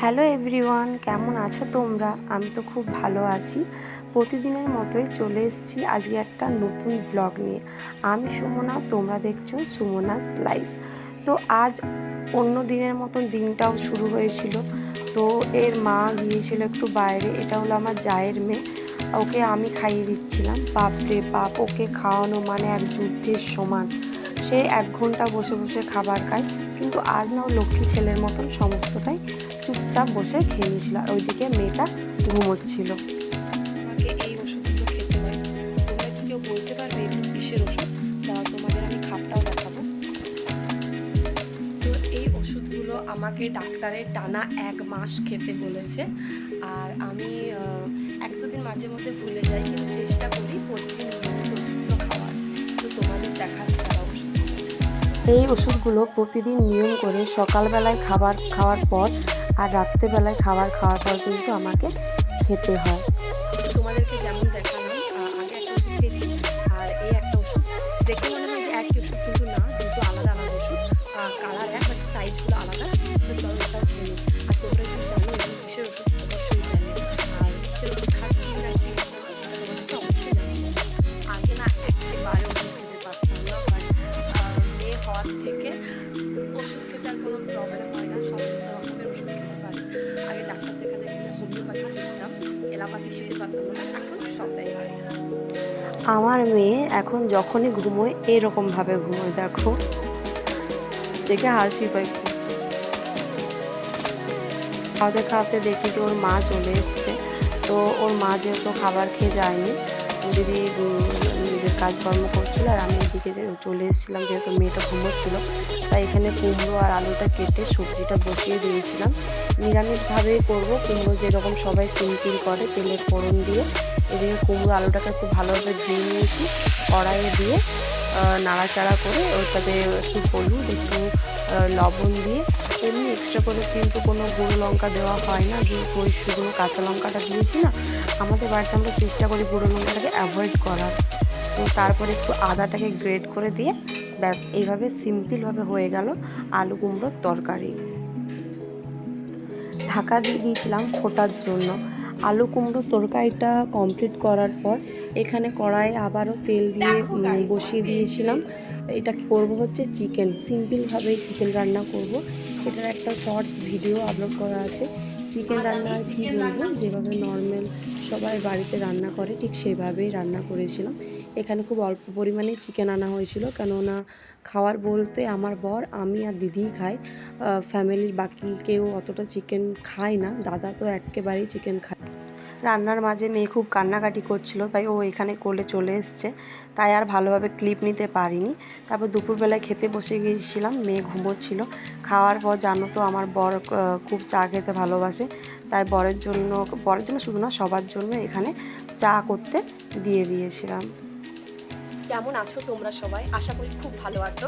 Hello everyone কেমন আছো তোমরা? আমি তো খুব ভালো আছি। প্রতিদিনের মতোই চলে এসেছি আজকে একটা নতুন ব্লগ নিয়ে। আমি সুমনা, তোমরা দেখছ সুমনাস লাইফ তো আজ অন্য দিনের মতন দিনটাও শুরু হয়েছিল। তো এর মা গিয়েছিল একটু বাইরে, এটা হলো আমার জায়ের মেয়ে। ওকে আমি খাইয়ে দিচ্ছিলাম। বাপরে বাপ, ওকে খাওয়ানো মানে এক যুদ্ধের সমান। সে এক ঘণ্টা বসে বসে খাবার খায়। কিন্তু আজ না ও লক্ষ্মী ছেলের মতন সমস্তটাই চুপচাপ বসে খেয়ে নিয়েছিল, আর ওইদিকে মেয়েটা ঘুমোচ্ছিল আমাকে এই ওষুধগুলো কেউ বলতে পারবে ওষুধ? তা আমি দেখাবো। তো এই ওষুধগুলো আমাকে ডাক্তারের টানা এক মাস খেতে বলেছে। আর আমি এক দুদিন মাঝে মধ্যে ভুলে যাই, কিন্তু চেষ্টা করি প্রতিদিন খাওয়ার। তো তোমাদের দেখাচ্ছি। এই ওষুধগুলো প্রতিদিন নিয়ম করে সকালবেলায় খাবার খাওয়ার পর আর রাত্রেবেলায় খাবার খাওয়ার পর কিন্তু আমাকে খেতে হয়। তোমাদেরকে যেমন দেখালাম আমার মেয়ে এখন যখনই ঘুমোয়, এরকমভাবে ঘুমোয়, দেখো দেখে হাসি পাই। খাওয়াতে খাওয়াতে দেখি যে ওর মা চলে এসছে তো ওর মা যেহেতু খাবার খেয়ে যায়নি দিদি নিজের কাজকর্ম করছিল আর আমি এদিকে চলে এসেছিলাম, যেহেতু মেয়েটা ঘুমোচ্ছিল, তাই এখানে কুমড়ো আর আলুটা কেটে সবজিটা বসিয়ে দিয়েছিলাম। নিরামিষভাবেই করব, কুমড়ো যেরকম সবাই সিম্পল করে, তেলের ফোড়ন দিয়ে। এদিকে কুমড়ো আলুটাকে খুব ভালোভাবে ধুয়ে নিয়েছি, কড়াইয়ে দিয়ে নাড়াচাড়া করে ওটাতে একটু হলুদ, একটু লবণ দিয়ে এমনি এক্সট্রা করে কিন্তু কোনো গুঁড়ো লঙ্কা দেওয়া হয় না। যে ওই শুকনো কাঁচা লঙ্কাটা দিয়েছি না আমাদের বাড়িতে আমরা চেষ্টা করি গুঁড়ো লঙ্কাটাকে অ্যাভয়েড করার। তো তারপরে একটু আদাটাকে গ্রেট করে দিয়ে ব্যাস এইভাবে সিম্পলভাবে হয়ে গেল আলু কুমড়োর তরকারি। ঢাকা দিয়ে দিয়েছিলাম ফোটার জন্য। আলু কুমড়ো তরকারিটা কমপ্লিট করার পর এখানে কড়াই আবারও তেল দিয়ে বসিয়ে দিয়েছিলাম। এটা করব হচ্ছে চিকেন সিম্পলভাবেই চিকেন রান্না করব। এটার একটা শর্টস ভিডিও আপলোড করা আছে। চিকেন রান্না আর কী বলব? যেভাবে নর্মাল সবাই বাড়িতে রান্না করে, ঠিক সেভাবেই রান্না করেছিলাম। এখানে খুব অল্প পরিমাণে চিকেন আনা হয়েছিল, কেননা খাওয়ার বলতে আমার বর, আমি আর দিদিই খাই। ফ্যামিলির বাকি কেউ অতটা চিকেন খায় না। দাদা তো একেবারেই চিকেন খায়। রান্নার মাঝে মেয়ে খুব কান্নাকাটি করছিল, তাই ও এখানে কোলে চলে এসছে। তাই আর ভালোভাবে ক্লিপ নিতে পারিনি। তারপর দুপুরবেলায় খেতে বসে গিয়েছিলাম, মেয়ে ঘুমোচ্ছিল। খাওয়ার পর জানো তো আমার বর খুব চা খেতে ভালোবাসে। তাই বরের জন্য বরের জন্য শুধু না, সবার জন্য এখানে চা করতে দিয়ে দিয়েছিলাম। কেমন আছো তোমরা সবাই? আশা করি খুব ভালো আছো।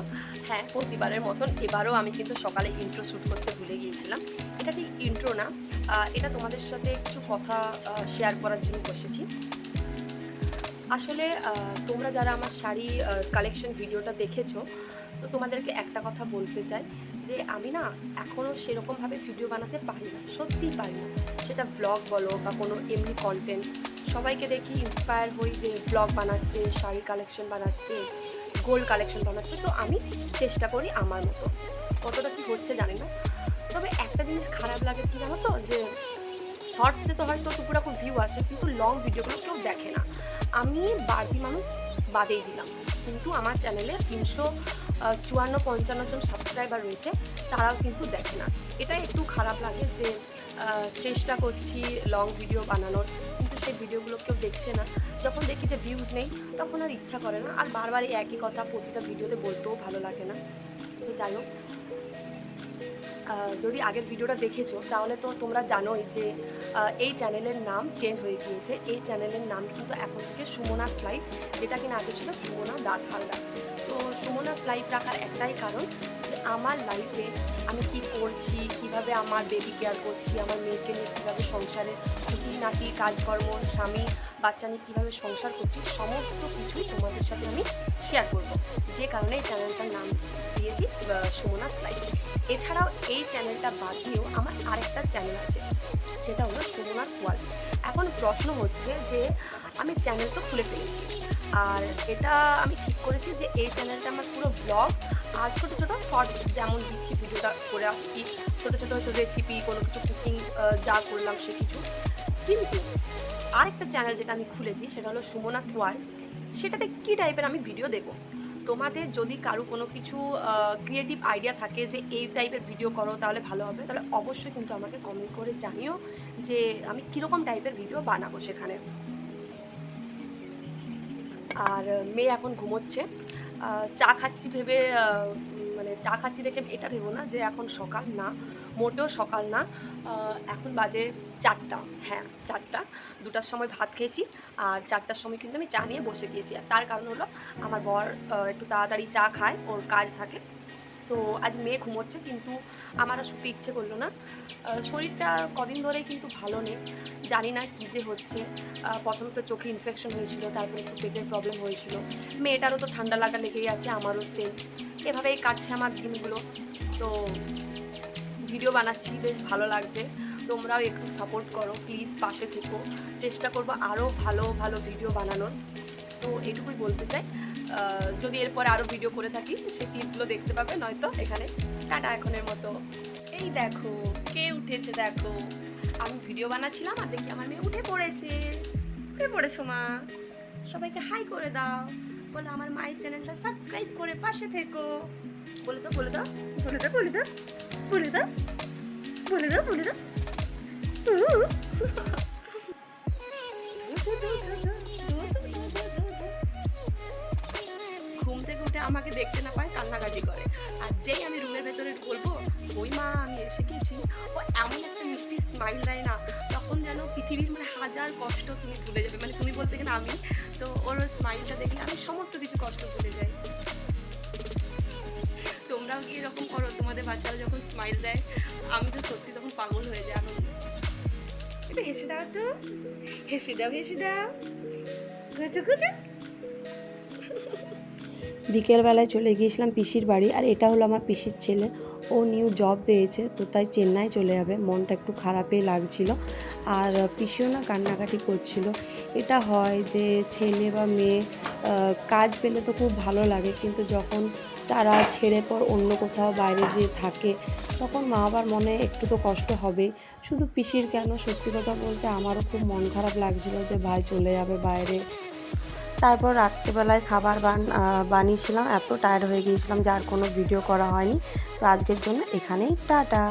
হ্যাঁ প্রতিবারের মতন এবারও আমি কিন্তু সকালে ইন্ট্রো শ্যুট করতে ভুলে গিয়েছিলাম। এটা ঠিক ইন্ট্রো না। এটা তোমাদের সাথে কিছু কথা শেয়ার করার জন্য বসেছি। আসলে তোমরা যারা আমার শাড়ি কালেকশন ভিডিওটা দেখেছ, তো তোমাদেরকে একটা কথা বলতে চাই। যে আমি না এখনও সেরকমভাবে ভিডিও বানাতে পারি না, সত্যিই পারি না। সেটা ব্লগ বলো বা কোনো এমনি কন্টেন্ট সবাইকে দেখি ইন্সপায়ার হই যে ব্লগ বানাচ্ছে, শাড়ি কালেকশন বানাচ্ছে গোল্ড কালেকশন বানাচ্ছে, তো আমি চেষ্টা করি আমার মতো। কতটা কি হচ্ছে জানি না। তবে একটা জিনিস খারাপ লাগে কি জানো তো, যে শর্টসে তো হয়তো টুকুরাকু ভিউ আসে, কিন্তু লং ভিডিওগুলো কেউ দেখে না। আমি বাড়তি মানুষ বাদেই দিলাম। কিন্তু আমার চ্যানেলে তিনশো চুয়ান্ন, পঞ্চান্ন জন সাবস্ক্রাইবার রয়েছে, তারাও কিন্তু দেখে না। এটাই একটু খারাপ লাগে যে চেষ্টা করছি লং ভিডিও বানানোর, কিন্তু সেই ভিডিওগুলো কেউ দেখছে না। যখন দেখি যে ভিউজ নেই, তখন আর ইচ্ছা করে না। আর বারবার এই একই কথা প্রতিটা ভিডিওতে বলতেও ভালো লাগে না। তো যাই হোক যদি আগের ভিডিওটা দেখেছ, তাহলে তো তোমরা জানোই যে এই চ্যানেলের নাম চেঞ্জ হয়ে গিয়েছে। এই চ্যানেলের নাম কিন্তু এখন থেকে সুমনা ফ্লাইট যেটা কিনা আগে ছিল সুমনা দাস হালদার। তো সুমনা ফ্লাইট রাখার একটাই কারণ যে, আমার লাইফে আমি কি করছি, কীভাবে আমার বেবি কেয়ার করছি, আমার মেয়েকে নিয়ে কীভাবে সংসারে খুঁটি নাটি কাজকর্ম, স্বামী, বাচ্চা নিয়ে কীভাবে সংসার করছি, সমস্ত কিছুই তোমাদের সাথে আমি শেয়ার করব। যে কারণে এই চ্যানেলটার নাম দিয়েছি সুমনা ফ্লাইট এছাড়াও এই চ্যানেলটা বাদ দিয়েও আমার আরেকটা চ্যানেল আছে, সেটা হলো সিনেমার ওয়ার্ল্ড। এখন প্রশ্ন হচ্ছে যে, আমি চ্যানেল তো খুলে ফেলেছি, আর এটা আমি ঠিক করেছি যে এই চ্যানেলটা আমার পুরো ব্লগ আর ছোটো ছোটো শর্ট যেমন দিচ্ছি ভিডিওটা করে আসছি, ছোটো ছোটো হয়তো রেসিপি কোনো কিছু কুকিং যা করলাম সে কিছু। কিন্তু আরেকটা চ্যানেল যেটা আমি খুলেছি, সেটা হলো সুমনাস ওয়ার্ল্ড। সেটাতে কী টাইপের আমি ভিডিও দেবো? তোমাদের যদি কারও কোনো কিছু ক্রিয়েটিভ আইডিয়া থাকে যে এই টাইপের ভিডিও করো তাহলে ভালো হবে, তাহলে অবশ্যই কিন্তু আমাকে কমেন্ট করে জানিও যে আমি কীরকম টাইপের ভিডিও বানাবো সেখানে। আর মেয়ে এখন ঘুমোচ্ছে। চা খাচ্ছি ভেবে মানে চা খাচ্ছি দেখে এটা ভেবো না যে এখন সকাল, না। মোটেও সকাল না এখন বাজে চারটা। হ্যাঁ চারটা। দুটার সময় ভাত খেয়েছি আর চারটার সময় কিন্তু আমি চা নিয়ে বসে গিয়েছি। আর তার কারণ হলো আমার বর একটু তাড়াতাড়ি চা খায়, ওর কাজ থাকে। তো আজ মেয়ে ঘুমোচ্ছে কিন্তু আমার আর শুতে ইচ্ছে করল না। শরীরটা কদিন ধরেই কিন্তু ভালো নেই। জানি না কী যে হচ্ছে। প্রথমে তো চোখে ইনফেকশন হয়েছিল, তারপরে একটু পেটের প্রবলেম হয়েছিল। মেয়েটারও তো ঠান্ডা লাগা লেগেই আছে, আমারও সেম এভাবেই কাটছে আমার দিনগুলো। তো ভিডিও বানাচ্ছি, বেশ ভালো লাগছে। তোমরাও একটু সাপোর্ট করো প্লিজ পাশে থেকো। চেষ্টা করব আরও ভালো ভালো ভিডিও বানানোর। তো এটুকুই বলতে চাই। যদি এরপরে আরও ভিডিও করে থাকি, সেই ক্লিপগুলো দেখতে পাবে, নয়তো এখানে টাটা এখনের মতো। এই দেখো, কে উঠেছে দেখো। আমি ভিডিও বানাচ্ছিলাম আর দেখি আমার মেয়ে উঠে পড়েছে। উঠে পড়েছো মা। সবাইকে হাই করে দাও। বলে আমার মায়ের চ্যানেলটা সাবস্ক্রাইব করে পাশে থেকো। বলে তো বলে দাও। বলে দাও বলে দাও। বলে দাও বলে দাও বলে দাও ঘুম থেকে আমাকে দেখতে না পায়, কান্নাকাটি করে। আর যেই আমি রুমের ভেতরে বলব ওই মা আমি এসে গেছি। ও এমন একটা মিষ্টি স্মাইল দেয় না, তখন যেন পৃথিবীর মানে হাজার কষ্ট তুমি ভুলে যাবে। মানে তুমি বলতে গেলে আমি। তো ওর স্মাইলটা দেখলে আমি সমস্ত কিছু কষ্ট ভুলে যাই। তোমরাও কি এরকম করো? তোমাদের বাচ্চারা যখন স্মাইল দেয়, আমি তো সত্যি তখন পাগল হয়ে যাই আনন্দ একটু হেসে দাও তো। হেসে দাও হেসে দাও। কুচু কুচু বিকেলবেলায় চলে গিয়েছিলাম পিসির বাড়ি, আর এটা হলো আমার পিসির ছেলে। ও নিউ জব পেয়েছে, তো তাই চেন্নাই চলে যাবে। মনটা একটু খারাপই লাগছিল, আর পিসিও না কান্নাকাটি করছিল। এটা হয় যে ছেলে বা মেয়ে কাজ পেলে তো খুব ভালো লাগে, কিন্তু যখন তারা ছেড়ে পর অন্য কোথাও বাইরে যেয়ে থাকে, তখন মা বাবার মনে একটু তো কষ্ট হবে। শুধু পিসির কেন? সত্যি কথা বলতে আমারও খুব মন খারাপ লাগছিল যে ভাই চলে যাবে বাইরে। তারপর রাত্রেবেলায় খাবার বান বানিয়েছিলাম, এত টায়ার্ড হয়ে গিয়েছিলাম যার কোনো ভিডিও করা হয়নি। তো আজকের জন্য এখানেই টাটা।